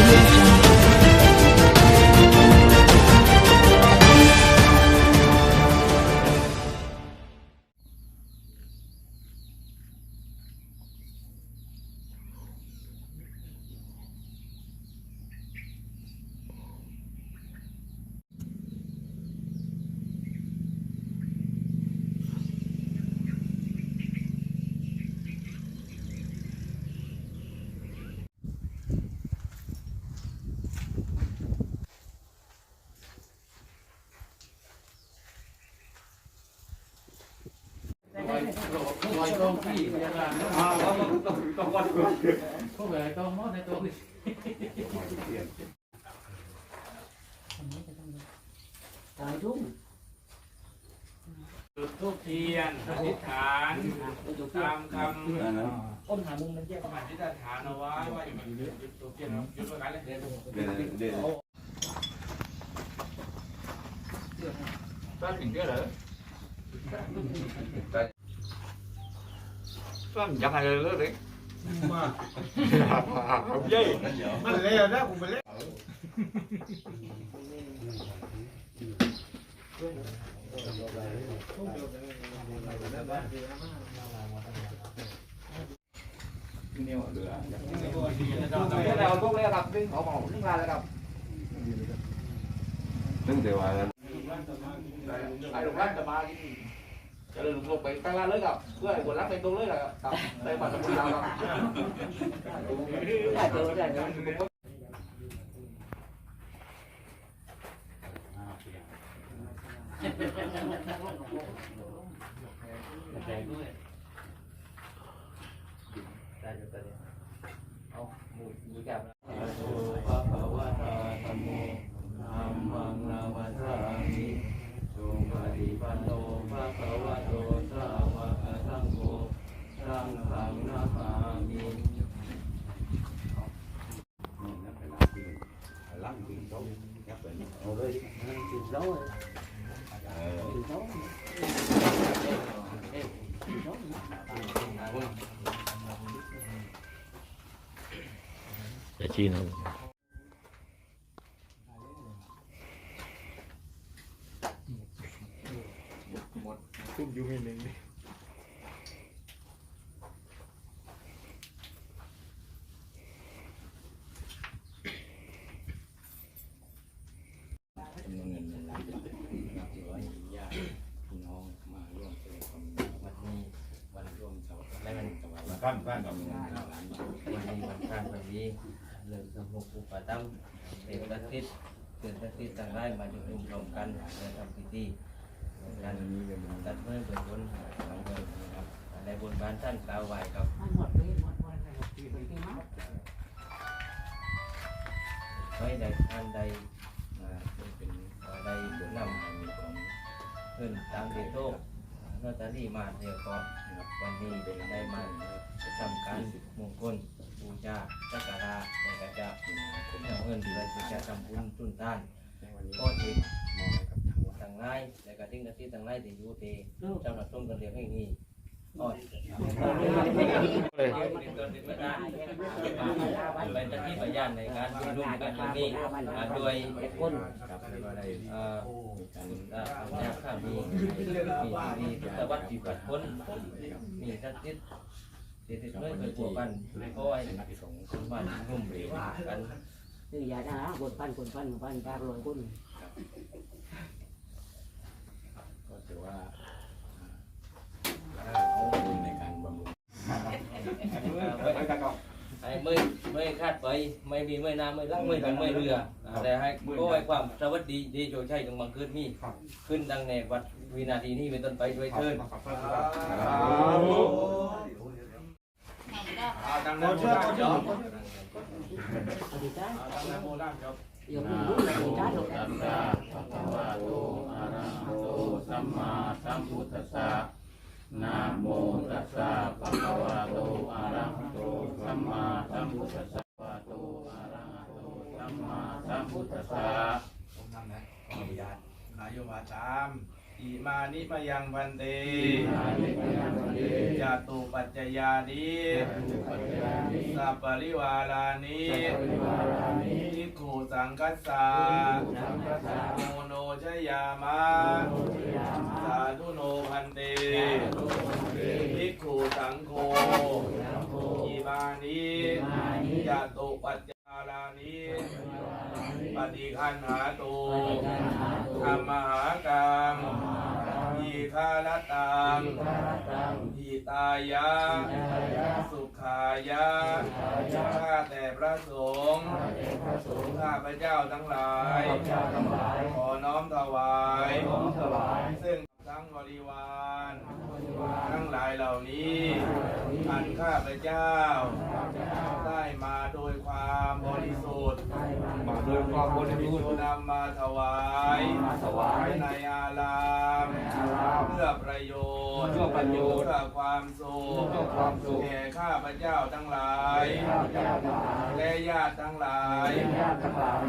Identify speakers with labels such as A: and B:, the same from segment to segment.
A: Thank you.
B: จุดทูบเทียนอธิษฐานตามคำ
C: อ้นหามุมมันแยก
B: อธิษฐานเอาไว้ว่าจะมันจุดทูบเทียนจุดตรงนั้นเลย
D: เด่น
B: ก็ถึงเยอะเหรอก็ยังไงเลยเลยเย้
C: มันเละนะผมมันเละ
B: เราทุกเลยครับดึงเขาบอกดึงมาแล้วครับ
D: ตั้งแต่ว่า
B: ไอ้หลวงพ่อจะมา จะเลยลงไปตั้งร้านเลยครับเพื่อให้คนรักไปตรงเลยครับครับไปบัตรบุรีรัมย์ครับ
C: ได้เจอได้เจอ
B: เอาหมูหมูจับ
D: พระภาวะตาธรรมโมธัมมังนามัสสามิสุปฏิปันโนภะคะวะโตสาวกสังโฆ สังฆังนามามิ
E: อย่าชี้นะ
D: จำนวนเงินหนึ่งล้านบาทนะครับที่ว่าญาติพี่น้องมาร่วมแสดงความวันนี้วันร่วมสวัสดิ์และวัน ข้านก้านจำนวนห้าล้านบ
F: วันนี้วันพระวันนี้เริ่มสมุกอุปตัมเป็นตักติดเกิดตักติดต่างได้มาจุ่มรวมกันและทำพิธีกันตัดเมื่อเปิดบนหลังเดินนะครับในบนบ้านท่านกล่าวไหวครับไม่ได้ท่านใดมาเป็นใดเดือนำให้มีของขึ้นตามเดโต้ นอตารีมาเดียวก็นะครับวันนี้เป็นได้มาทำการมงคลบูชาสักการะในกระจะเอาเงินด้วยบูชาทำบุญจุนท่าน
D: ในวันนี้
F: ก็ติด
D: มองให้กับทางวัด
F: ต่างไล่และก็ทิ้งกระติต่างไล่ที่อยู่ที่เจ้าหน้าที่กันเรียกให้นี่ก็ เลยเป็นตะกี้พยานในการชุมนุมกันตรงนี้โดยคน
D: ครับแล้วก็ได้
F: เอ่อ
D: มีการ
F: อ่าแนวข้างมีมีมีพุทธวัตรที่ปัดพ้นมีทัศน์ติดติดติดเลยเป็นพวกกันก็ไอ้
D: นักสง
F: คนบ้านนุ่มเรียนกัน
G: นี่อย่าด่าคนปั้นคนปั้นปั้นปากลอยคน
D: ก็ถือว่าเอาบุญในการบำรุง
F: ไม่ไม่คาดไปไม่มีไม่น้ำไม่ลักไม่ถึงไม่เรือแต่ให้ก็ให้ความสวัสดีดีโจชัยจงบังเกิดมีขึ้นดังในวัดวินาทีนี้เป็นต้นไปด้วยเถิด
B: เอาตังโมเชื่อจบดังโมล่างจบ
G: ยกมือลูกเลยอธิษฐานหรอก
D: สสะภะคะวะโตอะระหะโตสัมมาสัมพุทธัสสะ นะโมตัสสะภะคะวะโตอะระหะโตสัมมาสัมพุทธัสสะภะคะวะโตอะระหะโตสัมมาสัมพุทธัสสะ
B: ผมทำนะขออนุญาตนายโยมาจาม อิมานิมายังพันเตจาตุปัจจยานิสัพปริวารานิสังคัสสะโมโนชยามะสาธุโนพันเตภิกขุสังโฆอิมานิยะตุปัจจารานิ ปฏิคันหาตุธรรมหากังอีคาลตังอิตายะ สุขายะ ข้าแต่พระสงฆ์ ข้าพระเจ้าทั้งหลาย ขอน้อมถวาย ซึ่งทั้งบริวารทั้งหลายเหล่านี้อันข้าพระเจ้า ได้มาโดยความบริสุทธิ์
A: มา โดยความบริสุทธิ์
B: นำมาถวาย
A: ถวาย
B: ในอารามเพื่อประโยชน์
A: เพื่อประโยชน์
B: เพื่อความสุข
A: เพื่อความสุข
B: แก่ข้าพระเจ้าทั้งหลาย และญาติทั้งหลาย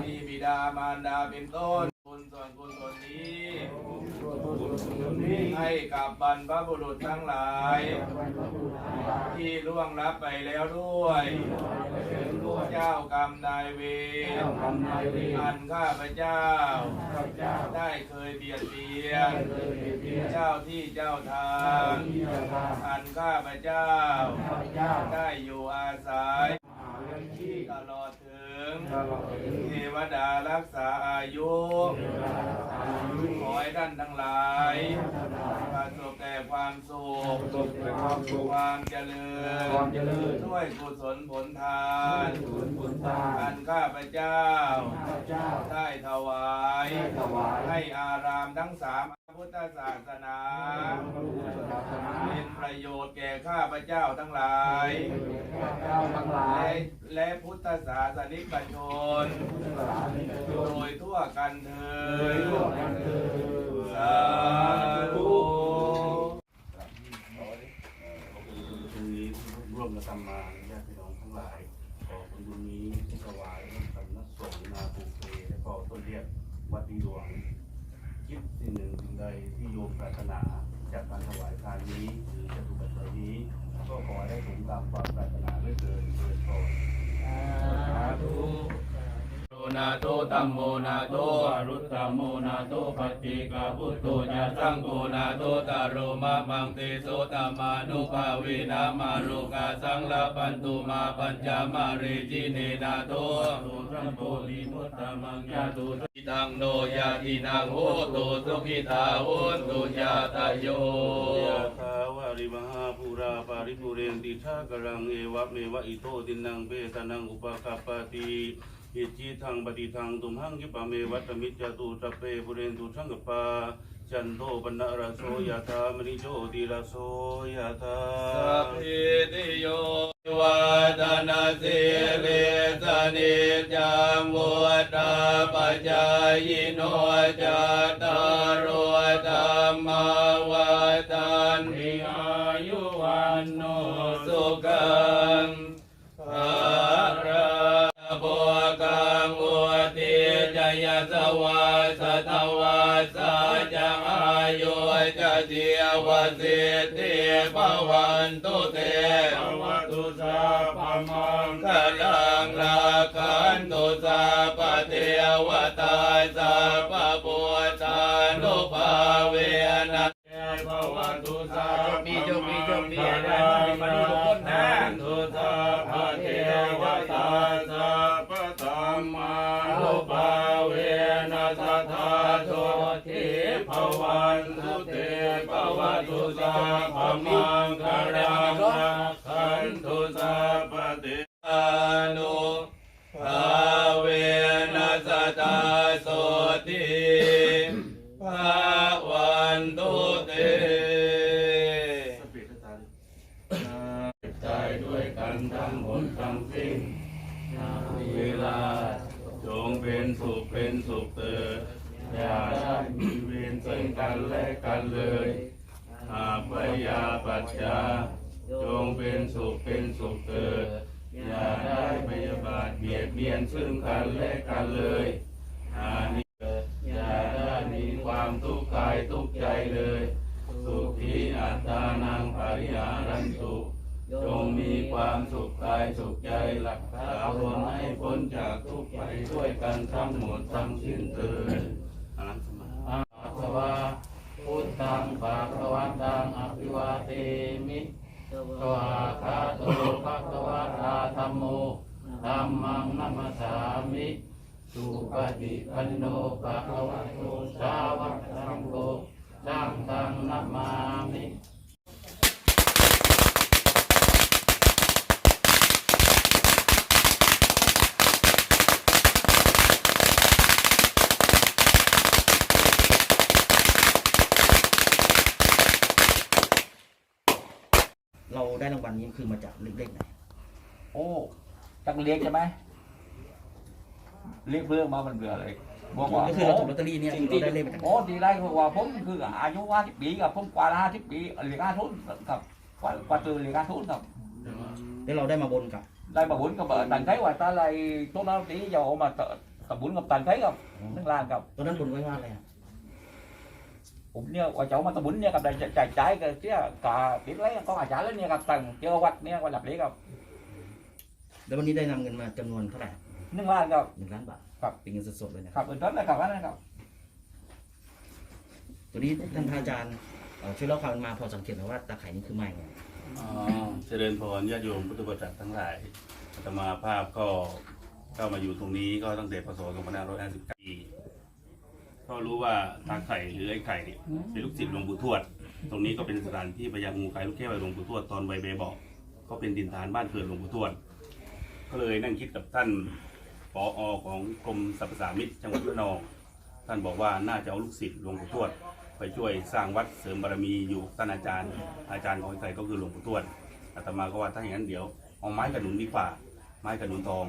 B: มีบิดามารดาเป็นต้นบุญส่วนกุศลนี้ ให้กับบรรพบุรุษทั้งหลาย ที่ล่วงลับไปแล้วด้วย เจ้ากรรมนายเวรอันข้าพระเจ้า ได้เคยเบียดเบียน เจ้าที่เจ้าทาง อันข้าพระเจ้า ได้อยู่อาศัยตลอดเถึ งเทวดารักษาอายุขอให้ท่านทั้งหลาย แต่ความสุข
A: สุขและความสุข
B: ความเจริญ
A: ความเจริญ
B: ด้วยกุศลผลทาน
A: ส่วนผลทาน
B: อันข้าพเจ้าได้ถวาย
A: ถวาย
B: ให้อารามทั้งสามพุทธศาสนาเป็นประโยชน์แก่ข้าพเจ้าทั้งหลาย
A: เจ้าทั้งหลาย
B: และและพุทธศาสนิกชนโดยทั่วกันเถิดสาธุ
H: คืนนี้ร่วมกันทำมาญาติพี่น้องทั้งหลาย ขอบุญบุญนี้ที่ถวายสำนักสงฆ์นาปูเปและก็ต้นเรียก วัดดีหลวงคิดสิ่งหนึ่งสิ่งใดที่โยมปรารถนาจากการถวายทานนี้หรือจะถูกปัจจัยนี้ ก็ขอให้ได้สมตามความปรารถนาด้วยเถิดเถิดพร
B: นาโตตัมโมนาโต
H: วารุตตโมนาโตปัจจิกาพุทโธญา
B: สังโฆนาโตตาโรมามังเตโสตมานุภาเวนามาโรกาสังลาปันตุมาปัญจามาเรจิเนนาโต
H: โตสัมโพธิมุตตมังยาตุ
B: ทิตังโนยาทินังโหตุสุขิตาโหตุยาตาโย
H: ยะถาวาริมหาภูราปาริปุเรนติชากรังเอวะเมวะอิโตตินังเปตนังอุปกัปปติ อิจิทังปฏิทังตุมหังกิปะเมวัตมิจจตุสัพเพปุเรนตุสังกปาจันโทปนะระโสยะถามณิโชติระโสยะถา
B: สัพพิติโยวัดนาสิเลสนิจังวุตาปัจจายโนจัตตารโอธรรมาวัฏันติ เทียวสิทธิภวันตุเตภวตุสาพมังคลังลาคันตุสาปเทวตาสาป นตุสาปเทอานุภาเวนัสตาโสติภาวันตุเตใจด้วยกันทั้งหมดทั้งสิ้นเวลา จงเป็นสุขเป็นสุขเถิดอย่าได้มีเวรซึ่งกันและกันเลยอาพยาปัจจา เบียนซึ่งกันและกันเลยอานิเกิดอย่าได้มีความทุกข์กายทุกข์ใจเลย สุขีอัตตานังปริยารันตุ
H: จงมีความสุขกายสุขใจหลักฐานให้พ้นจากทุกข์ไปด้วยกันทั้งหมดทั้งสิ้นเถิดอรังสมาอาสวะพุทธังภาคะวันตังอภิวาเทมิสวาคาโตภะคะวะตาธัมโมธั มมังนัมสสามิสุปฏิปันโนภะคะวะโตสาวกสังโฆสังฆังนัมมามิ
I: เราได้รางวัลนี้คือมาจากเลขไหน
A: โอ้ จังเรียกใช่ไหมเรียกเรื่องมามันเบื่อเลยบอกว่า
I: ก็คือเราถูกลอตเตอรี่เนี่ยเราได้เลขมาจากไหน
A: โอ้ดีได้เพราะว่าผมคืออายุห้าสิบปีกับผมกว่าห้าสิบปีเรียนการทุนกับกว่ากว่าตัวเรียนการทุนกับ
I: แล้วเราได้มาบนกับ
A: ได้มาบุญกับตันไทยว่าตาอะไรตัวนั้นตีจะเอามากับบุญกับตันไทยกับนึกลานกับ
I: ตอนนั้นบนไว้ว่าอะไรอะ
A: ผมเนี่ยว่า cháu mà tao bún nha gặp đây chạy trái cái kia cả biết lấy con à trả lên nha gặp tầng chưa quạch nha qua lập lý gặp
I: แล้ววันนี้ได้นำเงินมาจำนวนเท่าไหร่
A: nâng lan gặp
I: หนึ่งล้านบาท
A: ครับ
I: เป็นเงินสดๆเลยนะ
A: gặp bên đó gặp đó gặp
I: ตัวนี้ท่านพระอาจารย์เอ่อช่วยเล่าความมาพอสังเกตหน่อยว่าตาไข่นี่คือไม้ไง
H: อ๋อเจริญพรญาติโยมพุทธบริษัททั้งหลายอาตมาภาพก็เข้ามาอยู่ตรงนี้ก็ตั้งแต่พศ2559ปีก็รู้ว่าตาไข่หรือไอ้ไข่เนี่ยเป็นลูกศิษย์หลวงปู่ทวด ตรงนี้ก็เป็นสถานที่พญางูไข่ลูกแก้วหลวงปู่ทวดตอนวัยเบเบอกก็เป็นดินฐานบ้านเกิดหลวงปู่ทวด ก็เลยนั่งคิดกับท่านปออของกรมสรรพสามิตจังหวัดระนอง ท่านบอกว่าน่าจะเอาลูกศิษย์หลวงปู่ทวด ไปช่วยสร้างวัดเสริมบารมีอยู่ท่านอาจารย์ อาจารย์ของไอ้ไข่ก็คือหลวงปู่ทวดอาตมาก็ว่าถ้าอย่างนั้นเดี๋ยวเอาไม้กระหนุนดีกว่า ไม้กระหนุนทอง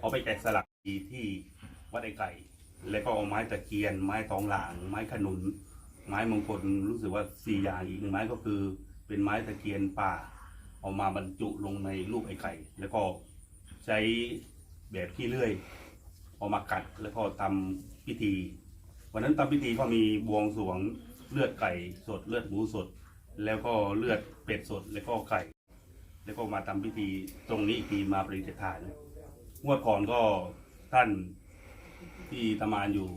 H: เอาไปแกะสลักที่วัดไอ้ไก่ แล้วก็เอาไม้ตะเคียน ไม้ทองหลาง ไม้ขนุน ไม้มงคลรู้สึกว่าสี่อย่างอีกหนึ่งไม้ก็คือเป็นไม้ตะเคียนป่า เอามาบรรจุลงในรูปไอ้ไข่ แล้วก็ ใช้แบบขี้เลื่อยเอามากัดแล้วก็ทำพิธี วันนั้นทำพิธีก็มีบวงสรวงเลือดไก่สดเลือดหมูสด แล้วก็เลือดเป็ดสดแล้วก็ไก่ แล้วก็มาทำพิธีตรงนี้อีกทีมาปริเทฐานงวดก่อนก็ท่านที่ตามานอยู่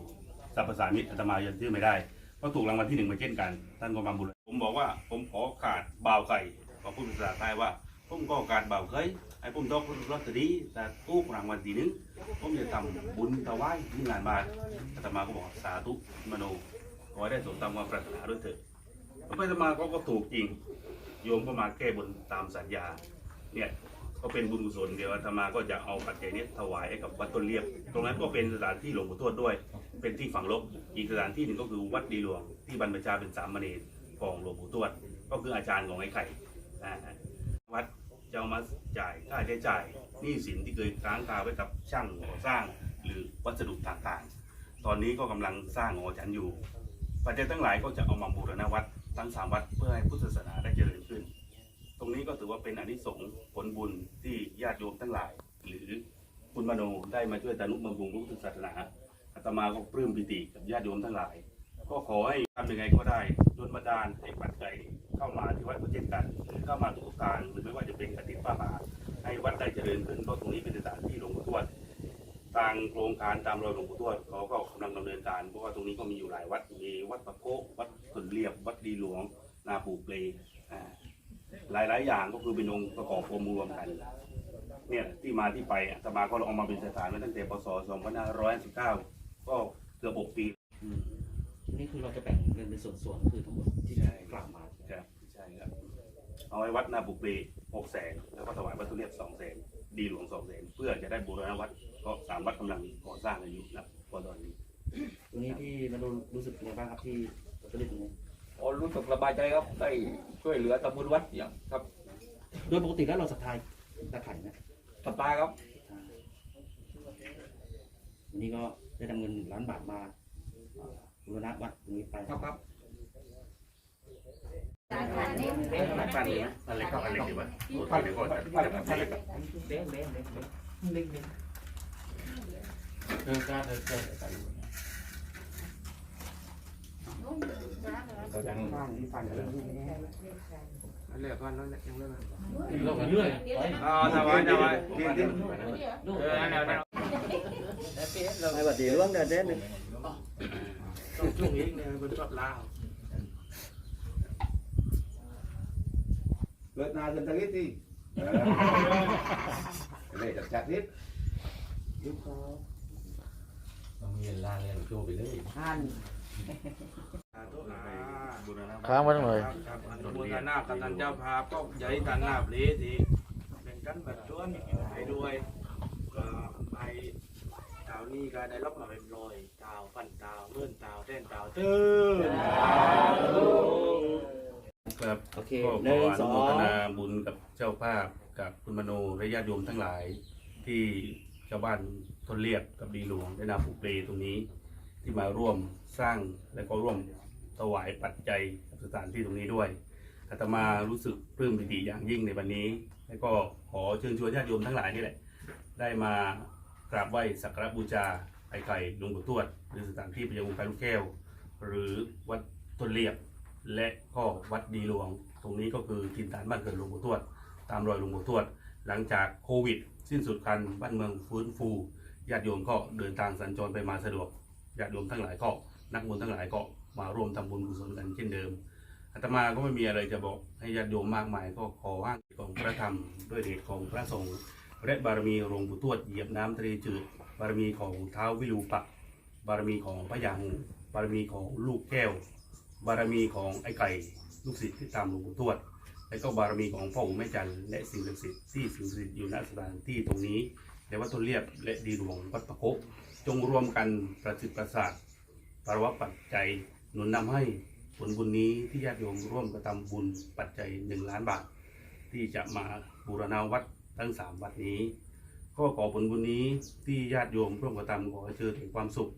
H: สรรพสามิตอาตมายังชื่อไม่ได้ ก็ถูกรางวัลที่หนึ่งมาเช่นกัน ท่านก็มาบุญผมบอกว่าผมขอขาดบ่าวไก่ก็พูดภาษาใต้ว่า ผมก็ขาดบ่าวเคย ไอ้ผมดอกลอตเตอรี่แต่ถูกรางวัลทีหนึงผมจะทำบุญถวายหนึ่งล้านบาทอาตมาก็บอกสาธุมโนขอให้ได้สมตามความปรารถนาด้วยเถิดผมไปอาตมาก็ก็ถูกจริง โยมก็มาแก้บนตามสัญญา เนี่ยก็เป็นบุญกุศลเดี๋ยวอาตมาก็จะเอาปัจจัยนี้ถวายให้กับวัดต้นเรียบ ตรงนั้นก็เป็นสถานที่หลวงปู่ทวดด้วย เป็นที่ฝังลบอีกสถานที่หนึ่งก็คือวัดดีหลวงที่บรรพชาเป็นสามเณรของหลวงปู่ทวด ก็คืออาจารย์ของไอ้ไข่อ่า จะเอามาจ่ายค่าใช้จ่ายหนี้สินที่เคยค้างคาไว้กับช่างก่อสร้างหรือวัสดุต่างๆ ตอนนี้ก็กำลังสร้างของอาจารย์อยู่ ปัจจัยทั้งหลายก็จะเอามาบูรณะวัดทั้งสามวัดเพื่อให้พุทธศาสนาได้เจริญขึ้น ตรงนี้ก็ถือว่าเป็นอนิสงส์ผลบุญที่ญาติโยมทั้งหลาย หรือคุณมโนได้มาช่วยตานุบำรุงพุทธศาสนาอาตมาก็ปลื้มปิติกับญาติโยมทั้งหลาย ก็ขอให้ทำยังไงก็ได้โดนบันดาลให้ปัจจัย เข้ามาที่วัดก็เช่นกันหรือเข้ามาทุกทางหรือไม่ว่าจะเป็นกฐินป้าป่าให้วัดได้เจริญขึ้นเพราะตรงนี้เป็นสถานที่หลวงปู่ทวดทางโครงการตามรอยหลวงปู่ทวดเขาก็กำลังดำเนินการเพราะว่าตรงนี้ก็มีอยู่หลายวัดมีวัดปะโควัดสนเรียบวัดดีหลวง นาปูเปลอ่ายหลายอย่างก็คือเป็นองค์ประกอบรวมรวมกันเนี่ยที่มาที่ไปอะอาตมาก็เอามาเป็นสถานมาตั้งแต่พศ2519ก็เกือบ6ปีอืม
I: นี่คือเราจะแบ่งเงินเป็นส่วนๆคือทั้งหมดที่
H: ใช่
I: กล่าวมา
H: ครับใช่ครับ เอาไว้วัดนาบุเปหกแสนแล้วก็ถวายวัตถุเรียบสองแสนดีหลวงสองแสนเพื่อจะได้บูรณะวัดก็สามวัดกำลังก่อสร้างกันอยู่นะพอตอนนี้
I: ตรงนี้ที่มนุรู้สึกยังไงบ้างครับที่ลอตเตอรี่ตรงนี้
A: โอ้รู้สึกสบายใจครับได้ช่วยเหลือตำบลวัดอย่างครับ
I: โดยปกติแล้วเราศรัทธาตาไข่นะ
A: สตาร์ครับ
I: วันนี้ก็ได้นำเงินล้านบาทมาบูรณะวัดตรงนี้ไป
A: ครับครับ
H: ปั้นเลยนะปั้นเล็กก็ปั้นเล็กดีกว่าปั้นเล็กก็ปั้นเล็กก็ปั้นเล็กก็
F: เดินการเดินการ
G: ฟังฟัง
A: อันแรกก่อนนั่นแหละยังเรื่องนั้น
B: เราไปเรื่อย
A: อ๋อทำไว้ทำไว้
B: เออแนวแนว
I: ไม่ว่าดีร่วงเดินเด่นหนึ่ง
A: ต้องช่วงนี้เนี่ยเป็นชอบลาว
J: เกิดนาจนตะลิดดิเลยจัดจัดนิด
A: ยุคเขา
B: ต้องมีลาเรียนโชว์ไปเลย
G: ท่าน
E: ค้างไว้หน่อย
A: ครับอนุโมทนากับท่านเจ้าภาพก็ใหญ่ท่านนาบเลทีเป็นกันแบบชวนให้ด้วยก็ไปดาวนี้ก็ได้รับมาเป็นรอยดาวฟันดาวเลื่อนดาวแท่นดาวเตื้อ
H: ครับ
I: โอเค
H: ก็
I: ห
H: ข
I: นึ่
H: องอ
I: ส
H: นุ
I: อ
H: โม
I: ง
H: ทนาบุญกับเจ้าภาพกับคุณมโนและญาติโยมทั้งหลาย ที่ชาวบ้านทนเรียบกับดีหลวงได้นำผูกเปลตรงนี้ ที่มาร่วมสร้างและก็ร่วมถวายปัจจัยกับสถานที่ตรงนี้ด้วยอาตมารู้สึกปลื้มปิติอย่างยิ่งในวันนี้ และก็ขอเชิญชวนญาติโยมทั้งหลายนี่แหละ ได้มากราบไหว้สักการะบูชาไอ้ไข่หลวงปู่ทวด หรือสถานที่พระยาองค์การลูกแก้ว หรือวัดต้นเรียบ และก็วัดดีหลวง ตรงนี้ก็คือทินฐานบ้านเกิดหลวงปู่ทวด ตามรอยหลวงปู่ทวด หลังจากโควิด สิ้นสุดกันบ้านเมืองฟื้นฟูญาติโยมก็เดินทางสัญจรไปมาสะดวกญาติโยมทั้งหลายก็นักบุญทั้งหลายก็มาร่วมทำบุญกุศลกันเช่นเดิมอาตมาก็ไม่มีอะไรจะบอกให้ญาติโยมมากมาย ก็ขออ้างของพระธรรมด้วยเดชของพระสงฆ์และบารมีหลวงปู่ทวดเหยียบน้ำทะเลจืด บารมีของเท้าวิรูปักษ์บารมีของพระยาหูบารมีของลูกแก้ว บารมีของไอ้ไก่ลูกศิษย์ที่ตามหลวงปู่ทวด และก็บารมีของพ่อปู่แม่จันและสิ่งศักดิ์สิทธิ์ที่สิ่งศักดิ์สิทธิ์อยู่ณสถานที่ตรงนี้และวัดต้นเรียบและดีหลวงวัดประคกจงรวมกันประสิทธิ์ประสาทปรวัตปัจจัยหนุนนำให้ผลบุญนี้ที่ญาติโยมร่วมกระทำบุญปัจจัยหนึ่งล้านบาท ที่จะมาบูรณาวัดทั้งสามวัดนี้ก็ขอผลบุญนี้ที่ญาติโยมร่วมกระทำขอให้เจอถึงความสุข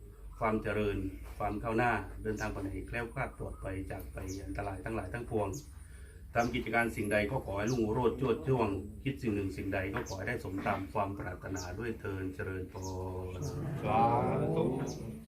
H: ความเจริญ ความก้าวหน้า เดินทางไปไหนแคล้วคลาดปลอดภัยจากไปอันตรายทั้งหลายทั้งปวงทำกิจการสิ่งใดก็ขอให้ลุงโรดจวดช่วง คิดสิ่งหนึ่งสิ่งใดก็ขอให้ได้สมตามความปรารถนาด้วยเทินเจริญพร
A: สาธุ